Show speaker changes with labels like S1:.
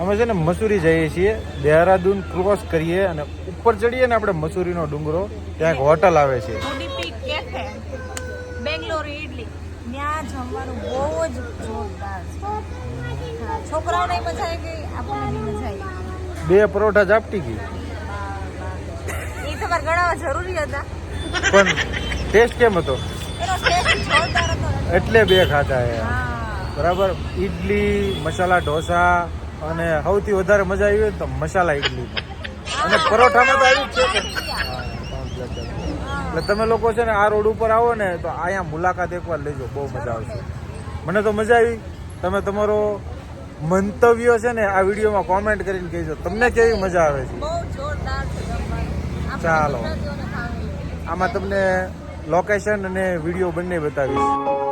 S1: અમે છે ને મસૂરી જઈએ છીએ દેહરાદૂન ક્રોસ કરીએ અને ઉપર ચડીએ ને આપણે મસૂરીનો ડુંગરો ત્યાં એક હોટલ આવે છે.
S2: બેંગ્લોર ઇડલી ત્યાં જમવાનું બહુ જ જોરદાર છે. છોકરાઓને મજા આવી ગઈ આપણને મજા આવી
S1: બે પરોઠા ઝાપટી ગઈ.
S2: એ તમારે ગણાવવા જરૂરી હતા.
S1: પણ ટેસ્ટ કેમ હતો?
S2: એનો ટેસ્ટ જોરદાર હતો.
S1: એટલે બે ખાધા બરાબર? ઈડલી મસાલા ઢોસા અને સૌથી વધારે મજા આવી હોય તો મસાલા ઇડલી અને પરોઠામાં તો આવી જ છે. એટલે તમે લોકો છે ને આ રોડ ઉપર આવો ને તો અહીંયા મુલાકાત એકવાર લેજો બહુ મજા આવશે. મને તો મજા આવી. તમે તમારો મંતવ્યો છે ને આ વિડીયોમાં કોમેન્ટ કરીને કહેજો. તમને કેવી મજા આવે છે? ચાલો. આમાં તમને લોકેશન અને વીડિયો બંને બતાવીશ.